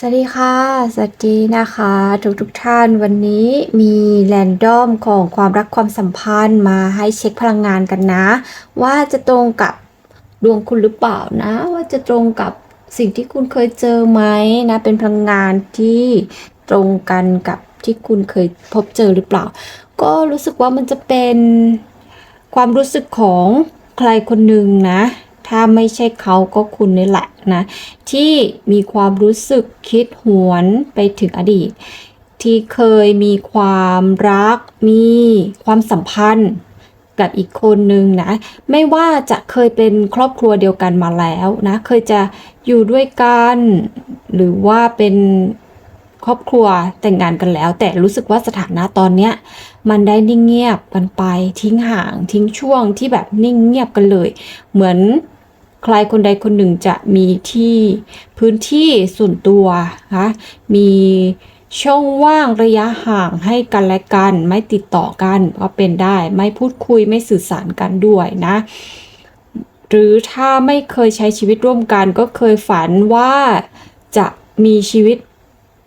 สวัสดีค่ะ สวัสดีนะคะ ทุกทุกๆท่านวันนี้มีแรนดอมของความรักความสัมพันธ์มาให้เช็คพลังงานกันนะ ว่าจะตรงกับดวงคุณหรือเปล่านะ ว่าจะตรงกับสิ่งที่คุณเคยเจอไหมนะ เป็นพลังงานที่ตรงกันกับที่คุณเคยพบเจอหรือเปล่า ก็รู้สึกว่ามันจะเป็นความรู้สึกของใครคนหนึ่งนะ ถ้าไม่ใช่เขาก็คุณนี่แหละนะ ที่มีความรู้สึกคิดหวนไปถึงอดีต ที่เคยมีความรัก มีความสัมพันธ์กับอีกคนนึงนะ ไม่ว่าจะเคยเป็นครอบครัวเดียวกันมาแล้วนะ เคยจะอยู่ด้วยกัน หรือว่าเป็นครอบครัวแต่งงานกันแล้ว แต่รู้สึกว่าสถานะตอนเนี้ย มันได้นิ่งเงียบกันไป ทิ้งห่าง ทิ้งช่วงที่แบบนิ่งเงียบกันเลย เหมือน ใครคนใดคนหนึ่งจะมีที่พื้นที่ส่วนตัวนะคะมีช่องว่างระยะห่างให้กันและกัน ไม่ติดต่อกันก็เป็นได้ ไม่พูดคุยไม่สื่อสารกันด้วยนะ หรือถ้าไม่เคยใช้ชีวิตร่วมกัน ก็เคยฝันว่าจะมีชีวิต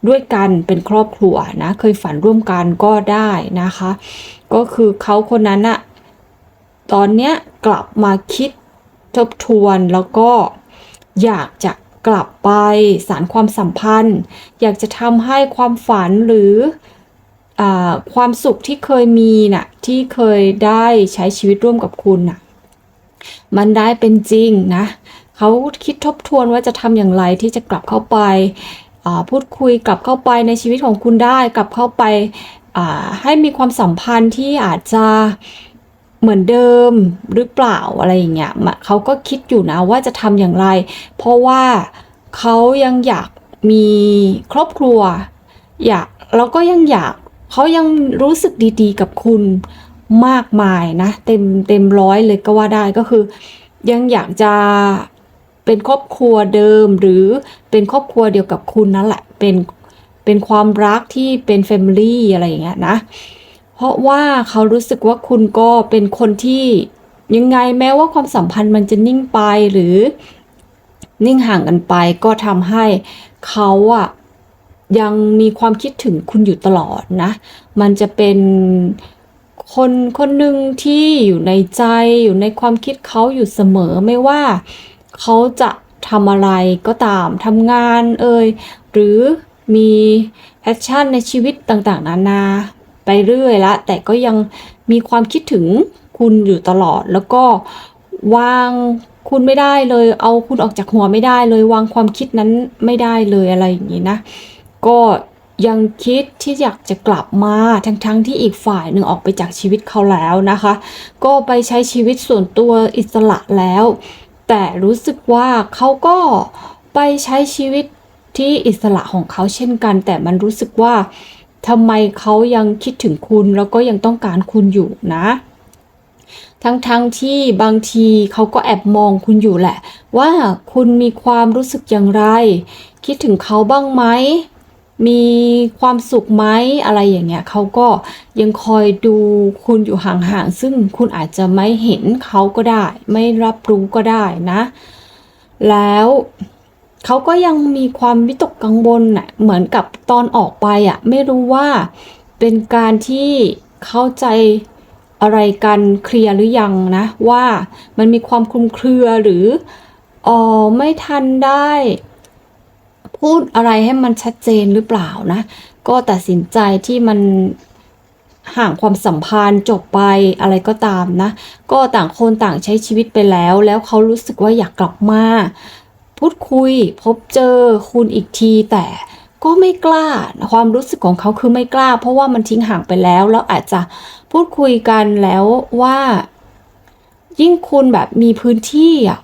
ด้วยกันเป็นครอบครัวนะ เคยฝันร่วมกันก็ได้นะคะ ก็คือเขาคนนั้นอะตอนเนี้ยกลับมาคิด ทบทวนแล้วก็อยากจะกลับไปสารความสัมพันธ์ อยากจะทำให้ความฝันหรืออความสุขที่เคยมีน่ะที่เคยได้ใช้ชีวิตร่วมกับคุณน่ะมันได้เป็นจริงนะเขาคิดทบทวนว่าจะทำอย่างไรที่จะกลับเข้าไปพูดคุยกลับเข้าไปในชีวิตของคุณได้ กลับเข้าไปให้มีความสัมพันธ์ที่อาจจะ เหมือนเดิมหรือเปล่าอะไรอย่างเงี้ยเขาก็คิดอยู่นะว่าจะทำอย่างไร เพราะว่าเขายังอยากมีครอบครัว อยากแล้วก็ยังอยากเขายังรู้สึกดีๆ กับคุณมากมายนะ เต็มเต็มร้อยเลยก็ว่าได้ก็คือ ยังอยากจะเป็นครอบครัวเดิมหรือเป็นครอบครัวเดียวกับคุณนั่นแหละเป็นเป็นความรักที่เป็นแฟมิลี่อะไรอย่างเงี้ยนะ ราะว่าเขารู้สึกว่าคุณก็เป็นคนที่ยังไงแม้ว่าความสัมพันธ์มันจะนิ่งไปหรือนิ่งห่างกันไปก็ทำให้เขาอะยังมีความคิดถึงคุณอยู่ตลอดนะ มันจะเป็นคนคนหนึ่งที่อยู่ในใจอยู่ในความคิดเขาอยู่เสมอไม่ว่าเขาจะทำอะไรก็ตามทำงานเอ่ยหรือมีแอคชั่นในชีวิตต่างๆ นานา เรื่อยละแต่ก็ยังมีความคิดถึงคุณอยู่ตลอด แล้วก็วางคุณไม่ได้เลย เอาคุณออกจากหัวไม่ได้เลย วางความคิดนั้นไม่ได้เลยอะไรอย่างนี้นะ ก็ยังคิดที่อยากจะกลับมาทั้งๆทที่อีกฝ่ายหนึ่งออกไปจากชีวิตเขาแล้วนะคะ ก็ไปใช้ชีวิตส่วนตัวอิสระแล้ว แต่รู้สึกว่าเขาก็ไปใช้ชีวิตที่อิสระของเขาเช่นกัน แต่มันรู้สึกว่า ทำไมเขายังคิดถึงคุณแล้วก็ยังต้องการคุณอยู่นะ ทั้งๆทที่บางทีเขาก็แอบมองคุณอยู่แหละ ว่าคุณมีความรู้สึกอย่างไร คิดถึงเขาบ้างไหมมีความสุขไหมอะไรอย่างเงี้ยเขาก็ยังคอยดูคุณอยู่ห่างๆซึ่งคุณอาจจะไม่เห็นเขาก็ได้ ไม่รับรู้ก็ได้นะ แล้ว เขาก็ยังมีความวิตกกังวลน่ะเหมือนกับตอนออกไปอะไม่รู้ว่าเป็นการที่เข้าใจอะไรกันเคลียร์หรือยังนะ ว่ามันมีความคลุมเครือหรือเออไม่ทันได้ พูดอะไรให้มันชัดเจนหรือเปล่านะ ก็ตัดสินใจที่มันห่างความสัมพันธ์จบไปอะไรก็ตามนะ ก็ต่างคนต่างใช้ชีวิตไปแล้ว แล้วเขารู้สึกว่าอยากกลับมา พูดคุย พบเจอคุณอีกทีแต่ก็ไม่กล้า ความรู้สึกของเขาคือไม่กล้า เพราะว่ามันทิ้งห่างไปแล้ว แล้วอาจจะพูดคุยกันแล้วว่า ยิ่งคุณแบบมีพื้นที่อะ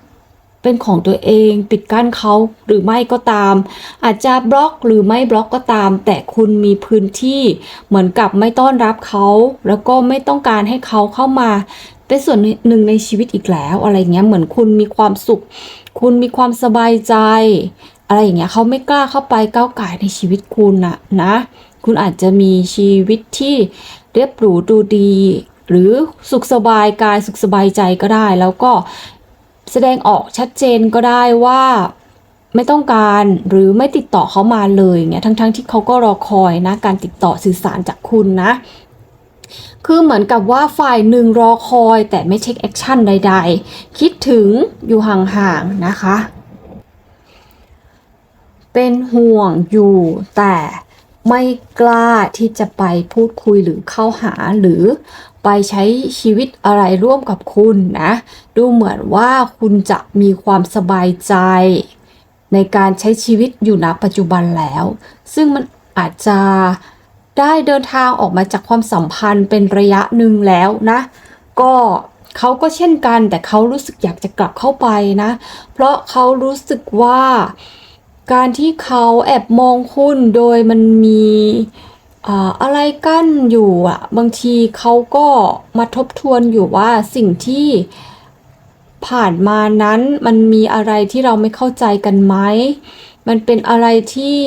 เป็นของตัวเองปิดกั้นเขาหรือไม่ก็ตาม อาจจะบล็อกหรือไม่บล็อกก็ตาม แต่คุณมีพื้นที่เหมือนกับไม่ต้อนรับเขา แล้วก็ไม่ต้องการให้เขาเข้ามา เป็นส่วนหนึ่งในชีวิตอีกแล้วอะไรเงี้ยเหมือนคุณมีความสุข คุณมีความสบายใจ อะไรอย่างเงี้ยเขาไม่กล้าเข้าไปก้าวไก่ในชีวิตคุณนะนะ คุณอาจจะมีชีวิตที่เรียบหรูดูดี หรือสุขสบายกายสุขสบายใจก็ได้ แล้วก็แสดงออกชัดเจนก็ได้ว่าไม่ต้องการหรือไม่ติดต่อเขามาเลยเงี้ยทั้งๆที่เขาก็รอคอยนะ การติดต่อสื่อสารจากคุณนะ คือเหมือนกับว่าฝ่ายหนึ่งรอคอยแต่ไม่เช็คแอคชั่นใด ๆ คิดถึงอยู่ห่างๆนะคะ เป็นห่วงอยู่แต่ไม่กล้าที่จะไปพูดคุยหรือเข้าหาหรือไปใช้ชีวิตอะไรร่วมกับคุณนะ ดูเหมือนว่าคุณจะมีความสบายใจ ในการใช้ชีวิตอยู่ณปัจจุบันแล้ว ซึ่งมันอาจจะ ได้เดินทางออกมาจากความสัมพันธ์เป็นระยะหนึ่งแล้วนะ ก็เขาก็เช่นกันแต่เขารู้สึกอยากจะกลับเข้าไปนะ เพราะเขารู้สึกว่าการที่เขาแอบมองคุณโดยมันมีอะไรกั้นอยู่อะบางทีเขาก็มาทบทวนอยู่ว่าสิ่งที่ผ่านมานั้นมันมีอะไรที่เราไม่เข้าใจกันไหม มันเป็นอะไรที่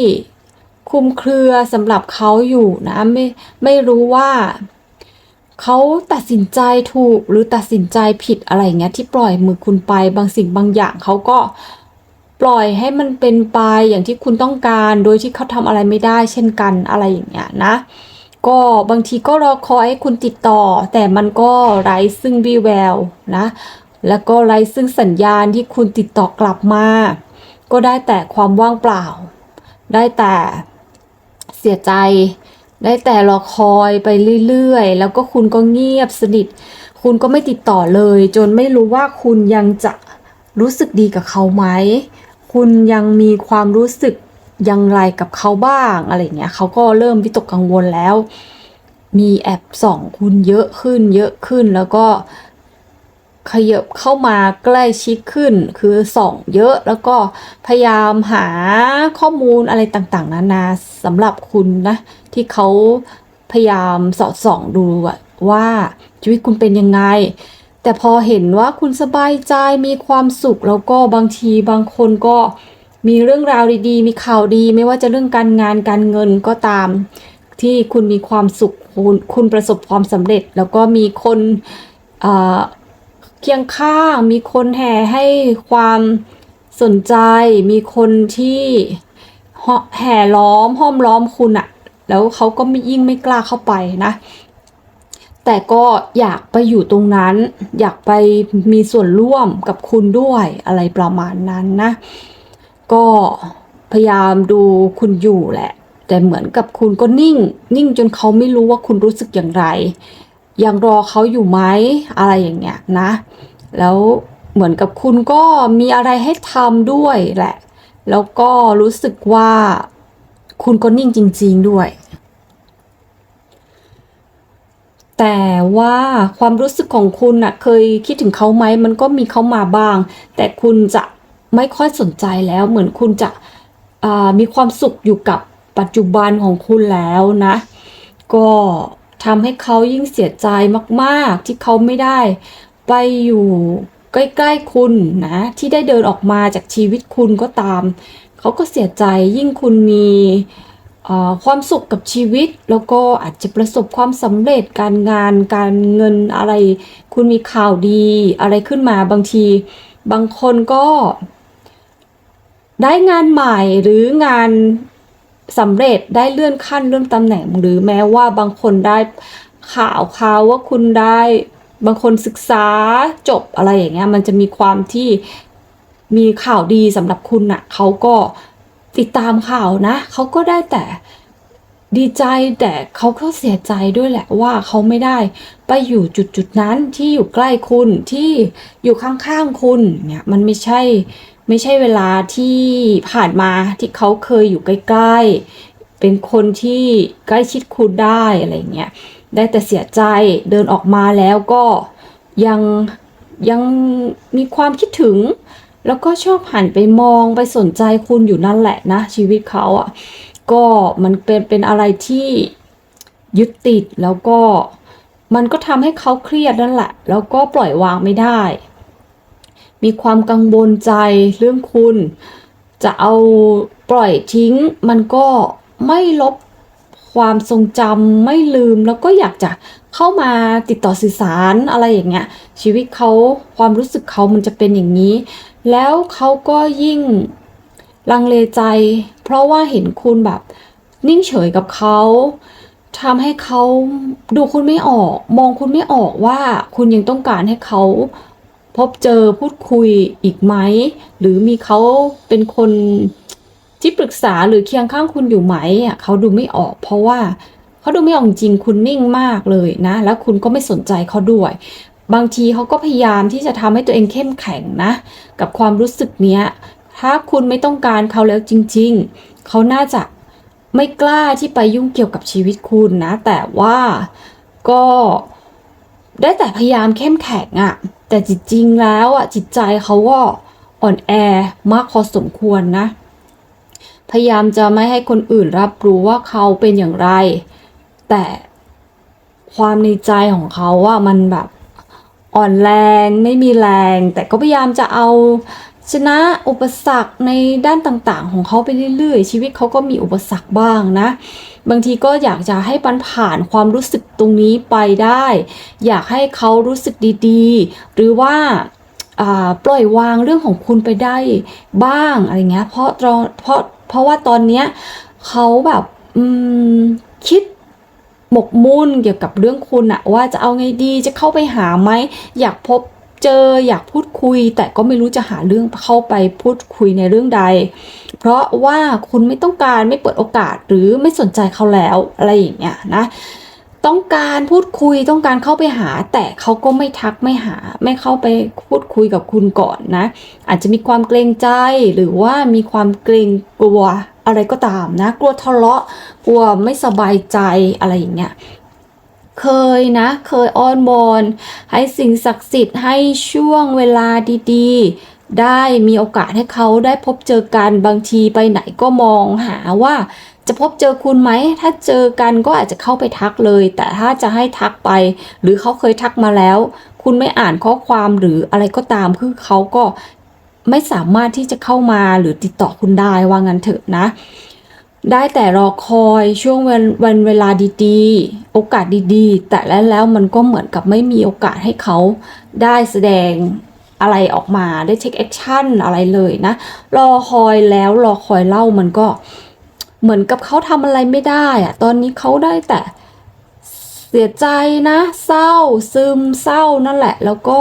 คุมเครือสำหรับเขาอยู่นะไม่ไม่รู้ว่าเขาตัดสินใจถูกหรือตัดสินใจผิดอะไรเงี้ยที่ปล่อยมือคุณไปบางสิ่งบางอย่างเขาก็ปล่อยให้มันเป็นไปอย่างที่คุณต้องการ โดยที่เขาทำอะไรไม่ได้ เช่นกันอะไรอย่างเงี้ยนะ ก็บางทีก็รอคอยให้คุณติดต่อ แต่มันก็ไร้ซึ่งวีแววนะ แล้วก็ไร้ซึ่งสัญญาณที่คุณติดต่อกลับมา ก็ได้แต่ความว่างเปล่า ได้แต่ เสียใจ ได้แต่รอคอยไปเรื่อยๆ แล้วก็คุณก็เงียบสนิท คุณก็ไม่ติดต่อเลย จนไม่รู้ว่าคุณยังจะรู้สึกดีกับเขาไหม คุณยังมีความรู้สึกยังไรกับเขาบ้างอะไรเงี้ยเขาก็เริ่มวิตกกังวลแล้ว มีแอบส่องคุณเยอะขึ้นเยอะขึ้นแล้วก็ ขยับเข้ามาใกล้ชิดขึ้น คือส่องเยอะแล้วก็พยายามหาข้อมูลอะไรต่างๆ นานาสำหรับคุณนะ ที่เขาพยายามสอดส่องดูว่าชีวิตคุณเป็นยังไง แต่พอเห็นว่าคุณสบายใจมีความสุขแล้วก็บางทีบางคนก็มีเรื่องราวดีๆ มีข่าวดี ไม่ว่าจะเรื่องการงานการเงินก็ตาม ที่คุณมีความสุขคุณคุณประสบความสำเร็จ แล้วก็มีคน เคียงข้าง มีคนแห่ให้ความสนใจ มีคนที่แห่ล้อมห้อมล้อมคุณอะแล้วเขาก็ไม่ยิ่งไม่กล้าเข้าไปนะ แต่ก็อยากไปอยู่ตรงนั้น อยากไปมีส่วนร่วมกับคุณด้วยอะไรประมาณนั้นนะ ก็พยายามดูคุณอยู่แหละ แต่เหมือนกับคุณก็นิ่ง นิ่งจนเขาไม่รู้ว่าคุณรู้สึกอย่างไร ยังรอเขาอยู่ไหมอะไรอย่างเงี้ยนะ แล้วเหมือนกับคุณก็มีอะไรให้ทำด้วยแหละ แล้วก็รู้สึกว่าคุณก็นิ่งจริง ๆด้วย แต่ว่าความรู้สึกของคุณน่ะเคยคิดถึงเขาไหมมันก็มีเขามาบ้าง แต่คุณจะไม่ค่อยสนใจแล้ว เหมือนคุณจะมีความสุขอยู่กับปัจจุบันของคุณแล้วนะ ก็ ทำให้เขายิ่งเสียใจมากๆ ที่เขาไม่ได้ ไปอยู่ใกล้ๆคุณนะ ที่ได้เดินออกมาจากชีวิตคุณก็ตาม เขาก็เสียใจยิ่งคุณมีความสุขกับชีวิต แล้วก็อาจจะประสบความสำเร็จการงานการเงินอะไร คุณมีข่าวดีอะไรขึ้นมาบางที บางคนก็ได้งานใหม่หรืองาน สำเร็จได้เลื่อนขั้นเลื่อนตำแหน่ง หรือแม้ว่าบางคนได้ข่าวข่าวว่าคุณได้บางคนศึกษาจบอะไรอย่างเงี้ยมันจะมีความที่มีข่าวดีสำหรับคุณน่ะเขาก็ติดตามข่าวนะเขาก็ได้แต่ดีใจแต่เขาก็เสียใจด้วยแหละว่าเขาไม่ได้ ไปอยู่จุดจุดๆนั้นที่อยู่ใกล้คุณที่อยู่ข้างๆคุณเนี่ยมันไม่ใช่ ไม่ใช่เวลาที่ผ่านมาที่เขาเคยอยู่ใกล้ ๆ เป็นคนที่ใกล้ชิดคุณได้อะไรเงี้ยได้แต่เสียใจเดินออกมาแล้วก็ยังยังมีความคิดถึง แล้วก็ชอบหันไปมองไปสนใจคุณอยู่นั่นแหละนะ ชีวิตเขาอะก็มันเป็นเป็นอะไรที่ยึดติดแล้วก็มันก็ทำให้เขาเครียดนั่นแหละ แล้วก็ปล่อยวางไม่ได้ มีความกังวลใจเรื่องคุณ จะเอาปล่อยทิ้ง มันก็ไม่ลบความทรงจำไม่ลืมแล้วก็อยากจะเข้ามาติดต่อสื่อสารอะไรอย่างเงี้ย ชีวิตเขาความรู้สึกเขามันจะเป็นอย่างนี้ แล้วเขาก็ยิ่งลังเลใจ เพราะว่าเห็นคุณแบบนิ่งเฉยกับเขาทำให้เขาดูคุณไม่ออก มองคุณไม่ออกว่าคุณยังต้องการให้เขา พบเจอพูดคุยอีกไหม หรือมีเขาเป็นคนที่ปรึกษาหรือเคียงข้างคุณอยู่ไหมอะเขาดูไม่ออก เพราะว่าเขาดูไม่ออกจริงคุณนิ่งมากเลยนะ แล้วคุณก็ไม่สนใจเขาด้วย บางทีเขาก็พยายามที่จะทำให้ตัวเองเข้มแข็งนะ กับความรู้สึกเนี้ย ถ้าคุณไม่ต้องการเขาแล้วจริง ๆ เขาน่าจะไม่กล้าที่ไปยุ่งเกี่ยวกับชีวิตคุณนะ แต่ว่าก็ได้แต่พยายามเข้มแข็งอะ แต่จริงๆแล้วอะจิตใจเขาก็อ่อนแอมากพอสมควรนะ พยายามจะไม่ให้คนอื่นรับรู้ว่าเขาเป็นอย่างไร แต่ความในใจของเขาว่ามันแบบอ่อนแรงไม่มีแรง แต่ก็พยายามจะเอาชนะอุปสรรคในด้านต่างๆ ของเขาไปเรื่อยๆ ชีวิตเขาก็มีอุปสรรคบ้างนะ บางทีก็อยากจะให้ปันผ่านความรู้สึกตรงนี้ไปได้ อยากให้เขารู้สึกดีๆ หรือว่าปล่อยวางเรื่องของคุณไปได้บ้างอะไรเงี้ยเพราะเพราะเพราะว่าตอนเนี้ยเขาแบบอืมคิดหมกมุ่นเกี่ยวกับเรื่องคุณอะว่าจะเอาไงดีจะเข้าไปหาไหมอยากพบเจออยากพูดคุย แต่ก็ไม่รู้จะหาเรื่องเข้าไปพูดคุยในเรื่องใด เพราะว่าคุณไม่ต้องการไม่เปิดโอกาสหรือไม่สนใจเขาแล้วอะไรอย่างเงี้ยนะต้องการพูดคุยต้องการเข้าไปหา แต่เขาก็ไม่ทักไม่หา ไม่เข้าไปพูดคุยกับคุณก่อนนะ อาจจะมีความเกรงใจหรือว่ามีความเกรงกลัวอะไรก็ตามนะ กลัวทะเลาะกลัวไม่สบายใจอะไรอย่างเงี้ยเคยนะ เคยอ้อนวอนให้สิ่งศักดิ์สิทธิ์ให้ช่วงเวลาดีๆ ได้มีโอกาสให้เขาได้พบเจอกันบางทีไปไหนก็มองหาว่าจะพบเจอคุณไหม ถ้าเจอกันก็อาจจะเข้าไปทักเลย แต่ถ้าจะให้ทักไป หรือเขาเคยทักมาแล้ว คุณไม่อ่านข้อความหรืออะไรก็ตาม คือเขาก็ไม่สามารถที่จะเข้ามาหรือติดต่อคุณได้ว่างั้นเถอะนะ ได้แต่รอคอยช่วงวันวันเวลาดีๆ โอกาสดีๆ แต่แล้วแล้วมันก็เหมือนกับไม่มีโอกาสให้เขาได้แสดง อะไรออกมาได้เทคแอคชั่นอะไรเลยนะ รอคอยแล้วรอคอยเล่ามันก็เหมือนกับเขาทำอะไรไม่ได้อะตอนนี้เขาได้แต่เสียใจนะ เศร้าซึมเศร้านั่นแหละ แล้วก็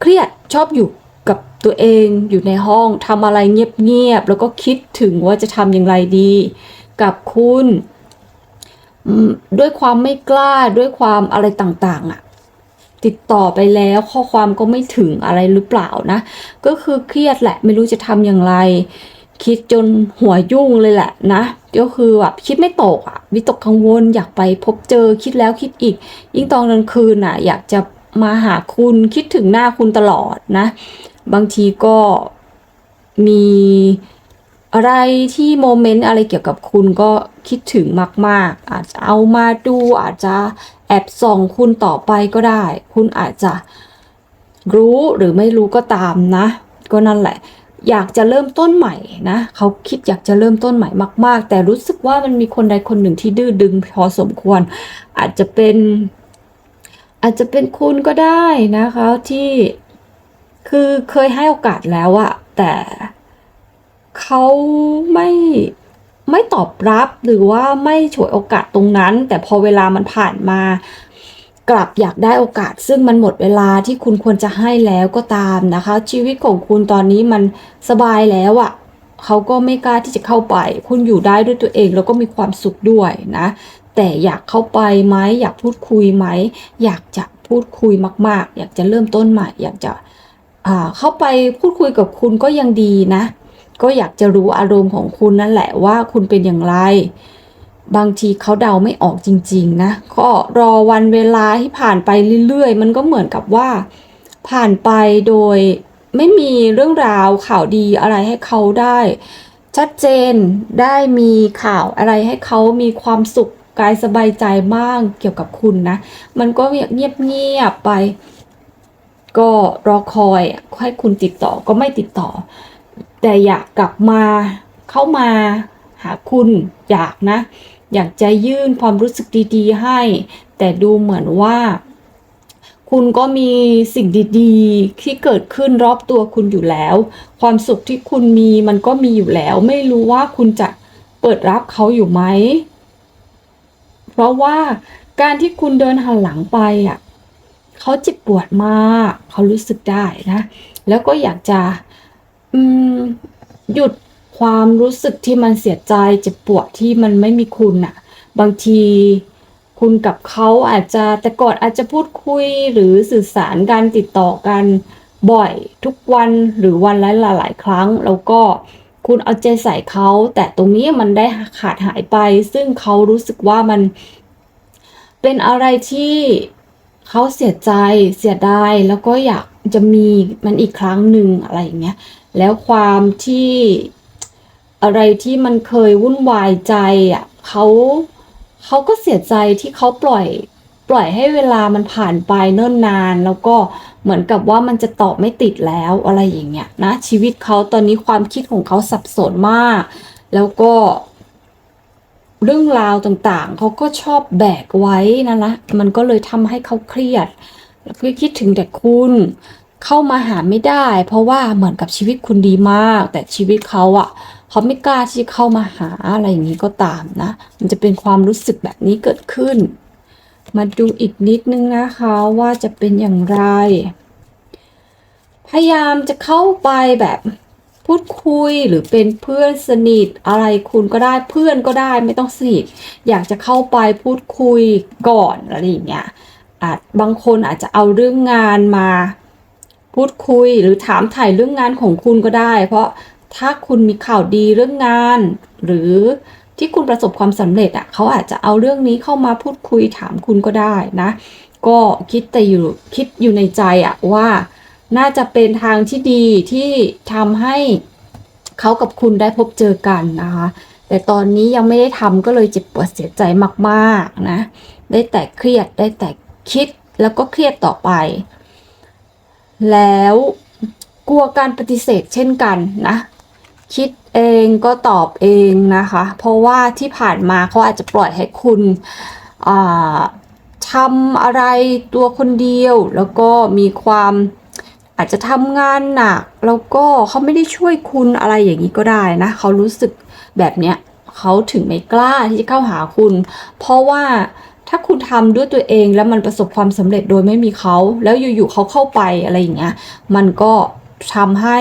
เครียดชอบอยู่กับตัวเองอยู่ในห้องทำอะไรเงียบๆแล้วก็คิดถึงว่าจะทำอย่างไรดี กับคุณ ด้วยความไม่กล้าด้วยความอะไรต่าง ๆอะ ติดต่อไปแล้วข้อความก็ไม่ถึงอะไรหรือเปล่านะ ก็คือเครียดแหละไม่รู้จะทำอย่างไร คิดจนหัวยุ่งเลยแหละนะ ก็คือแบบคิดไม่ตกอะวิตกกังวลอยากไปพบเจอคิดแล้วคิดอีก ยิ่งตอนกลางคืนอะอยากจะมาหาคุณคิดถึงหน้าคุณตลอดนะ บางทีก็มีอะไรที่โมเมนต์อะไรเกี่ยวกับคุณก็คิดถึงมาก ๆ อาจจะเอามาดูอาจจะ แอบส่องคุณต่อไปก็ได้ คุณอาจจะรู้หรือไม่รู้ก็ตามนะ ก็นั่นแหละ อยากจะเริ่มต้นใหม่นะเขาคิดอยากจะเริ่มต้นใหม่มาก ๆ แต่รู้สึกว่ามันมีคนใดคนหนึ่งที่ดื้อดึงพอสมควร อาจจะเป็น อาจจะเป็นคุณก็ได้นะคะที่คือเคยให้โอกาสแล้วอะแต่เขาไม่ ไม่ตอบรับหรือว่าไม่ฉวยโอกาสตรงนั้น แต่พอเวลามันผ่านมา กลับอยากได้โอกาส ซึ่งมันหมดเวลาที่คุณควรจะให้แล้วก็ตามนะคะ ชีวิตของคุณตอนนี้มันสบายแล้วอะเขาก็ไม่กล้าที่จะเข้าไป คุณอยู่ได้ด้วยตัวเองแล้วก็มีความสุขด้วยนะ แต่อยากเข้าไปไหมอยากพูดคุยไหม อยากจะพูดคุยมาก ๆ อยากจะเริ่มต้นใหม่ อยากจะเข้าไปพูดคุยกับคุณก็ยังดีนะ ก็อยากจะรู้อารมณ์ของคุณนั่นแหละว่าคุณเป็นอย่างไร บางทีเขาเดาไม่ออกจริง ๆ นะ ก็รอวันเวลาที่ผ่านไปเรื่อยๆ มันก็เหมือนกับว่า ผ่านไปโดยไม่มีเรื่องราวข่าวดีอะไรให้เขาได้ ชัดเจนได้มีข่าวอะไรให้เขามีความสุขกายสบายใจบ้างเกี่ยวกับคุณนะ มันก็เงียบๆไป ก็รอคอยอให้คุณติดต่อก็ไม่ติดต่อ แต่อยากกลับมาเข้ามาหาคุณอยากนะ อยากจะยื่นความรู้สึกดีๆให้ แต่ดูเหมือนว่า คุณก็มีสิ่งดีๆ ที่เกิดขึ้นรอบตัวคุณอยู่แล้ว ความสุขที่คุณมีมันก็มีอยู่แล้ว ไม่รู้ว่าคุณจะเปิดรับเขาอยู่ไหม เพราะว่าการที่คุณเดินหันหลังไปอะเขาเจ็บปวดมาก เขารู้สึกได้นะ แล้วก็อยากจะ อืม หยุดความรู้สึกที่มันเสียใจเจ็บปวดที่มันไม่มีคุณอะบางทีคุณกับเขาอาจจะแต่ก่อนอาจจะพูดคุยหรือสื่อสารการติดต่อกันบ่อยทุกวันหรือวันละหลาย ๆ ครั้ง แล้วก็คุณเอาใจใส่เขาแต่ตรงนี้มันได้ขาดหายไป ซึ่งเขารู้สึกว่ามันเป็นอะไรที่เขาเสียใจเสียดายแล้วก็อยากจะมีมันอีกครั้งหนึ่งอะไรอย่างเงี้ย แล้วความที่อะไรที่มันเคยวุ่นวายใจอะเขาเขาก็เสียใจที่เขาปล่อยปล่อยให้เวลามันผ่านไปเนิ่นนาน แล้วก็เหมือนกับว่ามันจะตอบไม่ติดแล้วอะไรอย่างเงี้ยนะชีวิตเขาตอนนี้ความคิดของเขาสับสนมาก แล้วก็ เรื่องราวต่างๆ เขาก็ชอบแบกไว้นั่นละมันก็เลยทำให้เขาเครียดแล้วคิดถึงแต่คุณ เข้ามาหาไม่ได้ เพราะว่าเหมือนกับชีวิตคุณดีมาก แต่ชีวิตเขาอะเขาไม่กล้าที่จะเข้ามาหาอะไรอย่างนี้ก็ตามนะ มันจะเป็นความรู้สึกแบบนี้เกิดขึ้น มาดูอีกนิดนึงนะคะว่าจะเป็นอย่างไร พยายามจะเข้าไปแบบพูดคุยหรือเป็นเพื่อนสนิทอะไรคุณก็ได้เพื่อนก็ได้ไม่ต้องสนิทอยากจะเข้าไปพูดคุยก่อนอะไรอย่างเงี้ยอาจบางคนอาจจะเอาเรื่องงานมา พูดคุยหรือถามถ่ายเรื่องงานของคุณก็ได้ เพราะถ้าคุณมีข่าวดีเรื่องงาน หรือที่คุณประสบความสำเร็จอะเขาอาจจะเอาเรื่องนี้เข้ามาพูดคุยถามคุณก็ได้นะ ก็คิดแต่อยู่คิดอยู่ในใจอะว่าน่าจะเป็นทางที่ดีที่ทำให้เขากับคุณได้พบเจอกันนะคะ แต่ตอนนี้ยังไม่ได้ทำก็เลยเจ็บปวดเสียใจมากๆนะ ได้แต่เครียดได้แต่คิดแล้วก็เครียดต่อไป แล้วกลัวการปฏิเสธเช่นกันนะ คิดเองก็ตอบเองนะคะ เพราะว่าที่ผ่านมาเขาอาจจะปล่อยให้คุณทำอะไรตัวคนเดียว แล้วก็มีความอาจจะทำงานหนัก แล้วก็เขาไม่ได้ช่วยคุณอะไรอย่างนี้ก็ได้นะเขารู้สึกแบบเนี้ยเขาถึงไม่กล้าที่จะเข้าหาคุณ เพราะว่า ถ้าคุณทำด้วยตัวเองแล้วมันประสบความสำเร็จโดยไม่มีเขา แล้วอยู่ๆเขาเข้าไปอะไรอย่างเงี้ย มันก็ทำให้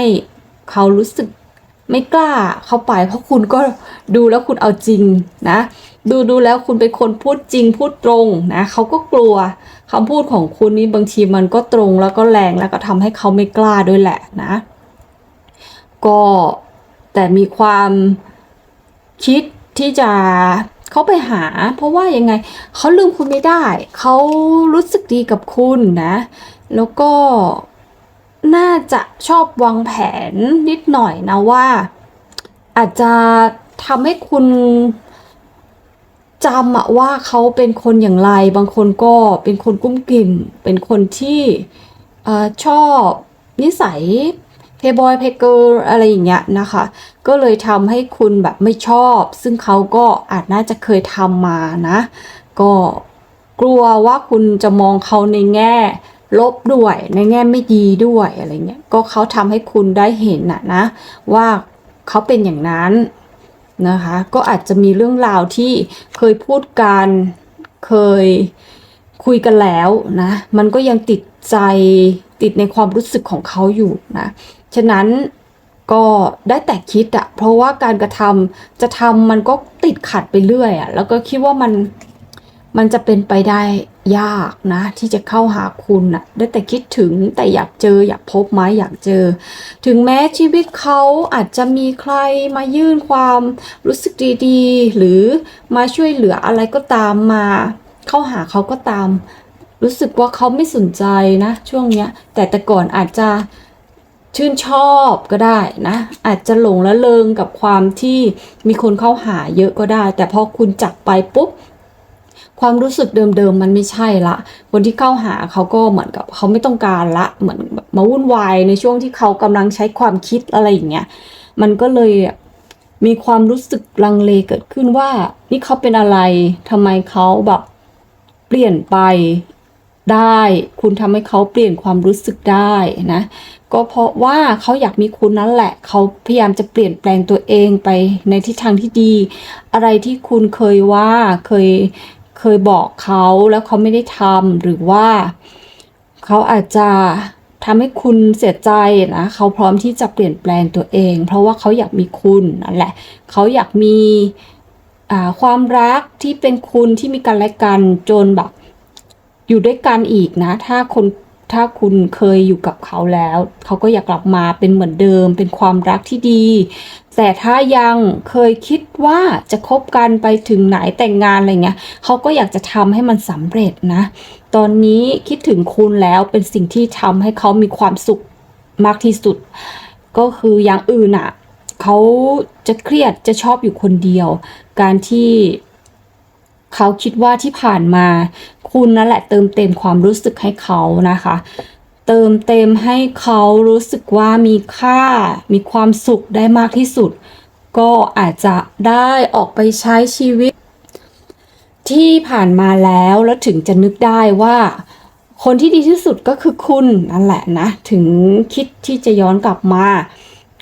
เขารู้สึกไม่กล้าเข้าไป เพราะคุณก็ดูแล้วคุณเอาจริงนะ ดูดูแล้วคุณเป็นคนพูดจริงพูดตรงนะเขาก็กลัวคำพูดของคุณนี้บางทีมันก็ตรงแล้วก็แรงแล้วก็ทำให้เขาไม่กล้าด้วยแหละนะ ก็แต่มีความคิดที่จะ เขาไปหา เพราะว่ายังไงเขาลืมคุณไม่ได้ เขารู้สึกดีกับคุณนะ แล้วก็น่าจะชอบวางแผนนิดหน่อยนะว่า อาจจะทำให้คุณจำอะว่าเขาเป็นคนอย่างไร บางคนก็เป็นคนกุ้มกิ่มเป็นคนที่อชอบนิสัย ย์บอยเพย์เกิร์อะไรอย่างเงี้ยนะคะ ก็เลยทำให้คุณแบบไม่ชอบ ซึ่งเขาก็อาจน่าจะเคยทำมานะ ก็กลัวว่าคุณจะมองเขาในแง่ลบด้วยในแง่ไม่ดีด้วยอะไรเงี้ยก็เขาทำให้คุณได้เห็นนะนะ ว่าเขาเป็นอย่างนั้นนะคะ ก็อาจจะมีเรื่องราวที่เคยพูดกันเคยคุยกันแล้วนะ มันก็ยังติดใจติดในความรู้สึกของเขาอยู่นะ ฉะนั้นก็ได้แต่คิดอะเพราะว่าการกระทำจะทำมันก็ติดขัดไปเรื่อยอะแล้วก็คิดว่ามันมันจะเป็นไปได้ยากนะ ที่จะเข้าหาคุณนะได้แต่คิดถึงแต่อยากเจออยากพบไหมอยากเจอ ถึงแม้ชีวิตเขาอาจจะมีใครมายื่นความรู้สึกดีๆ หรือมาช่วยเหลืออะไรก็ตามมา เข้าหาเขาก็ตาม รู้สึกว่าเขาไม่สนใจนะ ช่วงเนี้ย แต่แต่ก่อนอาจจะ ชื่นชอบก็ได้นะ อาจจะหลงละเลงกับความที่มีคนเข้าหาเยอะก็ได้ แต่พอคุณจักไปปุ๊บความรู้สึกเดิมๆมันไม่ใช่ละ คนที่เข้าหาเขาก็เหมือนกับเขาไม่ต้องการละ เหมือนมาวุ่นวายในช่วงที่เขากำลังใช้ความคิดอะไรอย่างเงี้ย มันก็เลยมีความรู้สึกลังเลเกิดขึ้นว่า นี่เขาเป็นอะไรทำไมเขาแบบเปลี่ยนไป ได้ คุณทำให้เขาเปลี่ยนความรู้สึกได้นะ ก็เพราะว่าเขาอยากมีคุณนั่นแหละ เขาพยายามจะเปลี่ยนแปลงตัวเองไปในทิศทางที่ดี อะไรที่คุณเคยว่าเคยเคยบอกเขาแล้วเขาไม่ได้ทำหรือว่าเขาอาจจะทำให้คุณเสียใจนะเขาพร้อมที่จะเปลี่ยนแปลงตัวเอง เพราะว่าเขาอยากมีคุณนั่นแหละ เขาอยากมีความรักที่เป็นคุณที่มีกันและกันจนแบบ อยู่ด้วยกันอีกนะ ถ้าคนถ้าคุณเคยอยู่กับเขาแล้ว เขาก็อยากกลับมาเป็นเหมือนเดิม เป็นความรักที่ดี แต่ถ้ายังเคยคิดว่าจะคบกันไปถึงไหนแต่งงานอะไรเงี้ยเขาก็อยากจะทำให้มันสำเร็จนะ ตอนนี้คิดถึงคุณแล้วเป็นสิ่งที่ทำให้เขามีความสุขมากที่สุด ก็คืออย่างอื่นอะเขาจะเครียดจะชอบอยู่คนเดียว การที่ เขาคิดว่าที่ผ่านมา คุณนั่นแหละเติมเต็มความรู้สึกให้เขานะคะ เติมเต็มให้เขารู้สึกว่ามีค่า มีความสุขได้มากที่สุด ก็อาจจะได้ออกไปใช้ชีวิต ที่ผ่านมาแล้วแล้วถึงจะนึกได้ว่าคนที่ดีที่สุดก็คือคุณนั่นแหละนะถึงคิดที่จะย้อนกลับมา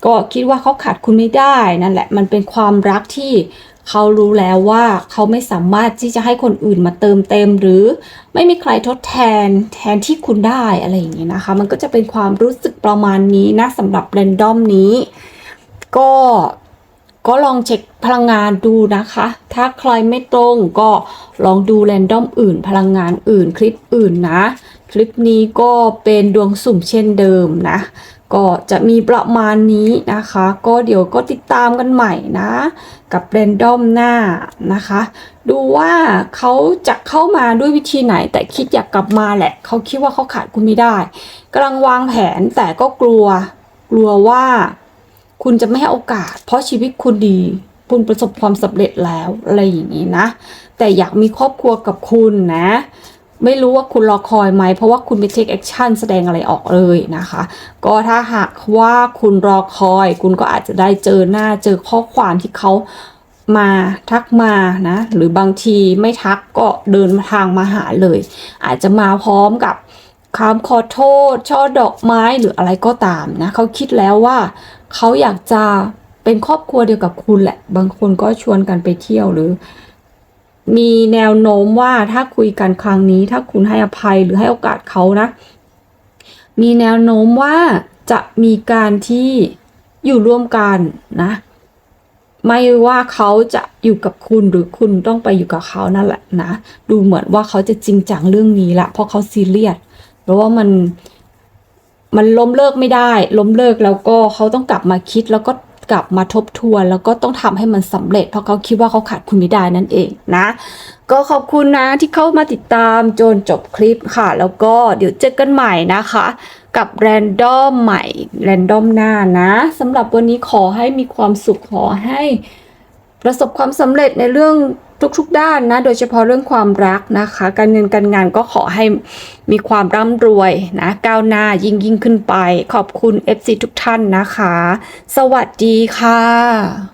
ก็คิดว่าเขาขาดคุณไม่ได้นั่นแหละ มันเป็นความรักที่ เขารู้แล้วว่าเขาไม่สามารถที่จะให้คนอื่นมาเติมเต็ม หรือไม่มีใครทดแทนแทนที่คุณได้อะไรอย่างเงี้ยนะคะ มันก็จะเป็นความรู้สึกประมาณนี้นะสำหรับแรนดอมนี้ ก็ก็ลองเช็คพลังงานดูนะคะ ถ้าใครไม่ตรงก็ลองดูแรนดอมอื่น พลังงานอื่นคลิปอื่นนะ คลิปนี้ก็เป็นดวงสุ่มเช่นเดิมนะ ก็จะมีประมาณนี้นะคะ ก็เดี๋ยวก็ติดตามกันใหม่นะ กับแรนดอมหน้านะคะ ดูว่าเขาจะเข้ามาด้วยวิธีไหน แต่คิดอยากกลับมาแหละเขาคิดว่าเขาขาดคุณไม่ได้กำลังวางแผนแต่ก็กลัวกลัวว่าคุณจะไม่ให้โอกาส เพราะชีวิตคุณดี คุณประสบความสำเร็จแล้วอะไรอย่างนี้นะ แต่อยากมีครอบครัวกับคุณนะ ไม่รู้ว่าคุณรอคอยไหม เพราะว่าคุณไม่ take action แสดงอะไรออกเลยนะคะ ก็ถ้าหากว่าคุณรอคอย คุณก็อาจจะได้เจอหน้าเจอข้อความที่เขามาทักมานะหรือบางทีไม่ทักก็เดินทางมาหาเลย อาจจะมาพร้อมกับคำขอโทษ ช่อดอกไม้หรืออะไรก็ตามนะเขาคิดแล้วว่าเขาอยากจะเป็นครอบครัวเดียวกับคุณแหละ บางคนก็ชวนกันไปเที่ยวหรือ มีแนวโน้มว่าถ้าคุยกันครั้งนี้ ถ้าคุณให้อภัยหรือให้โอกาสเขานะ มีแนวโน้มว่าจะมีการที่อยู่ร่วมกันนะ ไม่ว่าเขาจะอยู่กับคุณหรือคุณต้องไปอยู่กับเขานั่นแหละนะ ดูเหมือนว่าเขาจะจริงจังเรื่องนี้ละเพราะเขาซีเรียสเพราะว่ามันมันล้มเลิกไม่ได้ ล้มเลิกแล้วก็เขาต้องกลับมาคิดแล้วก็ กลับมาทบทวน แล้วก็ต้องทำให้มันสำเร็จ เพราะเขาคิดว่าเขาขาดคุณไม่ได้นั่นเองนะ ก็ขอบคุณนะที่เข้ามาติดตามจนจบคลิปค่ะ แล้วก็เดี๋ยวเจอกันใหม่นะคะ กับแรนดอมใหม่แรนดอมหน้านะสำหรับวันนี้ขอให้มีความสุขขอให้ ประสบความสำเร็จในเรื่องทุกๆด้านนะ โดยเฉพาะเรื่องความรักนะคะ การเงินการงานก็ขอให้มีความร่ำรวยนะ ก้าวหน้ายิ่งยิ่งขึ้นไป ขอบคุณ FC ทุกท่านนะคะ สวัสดีค่ะ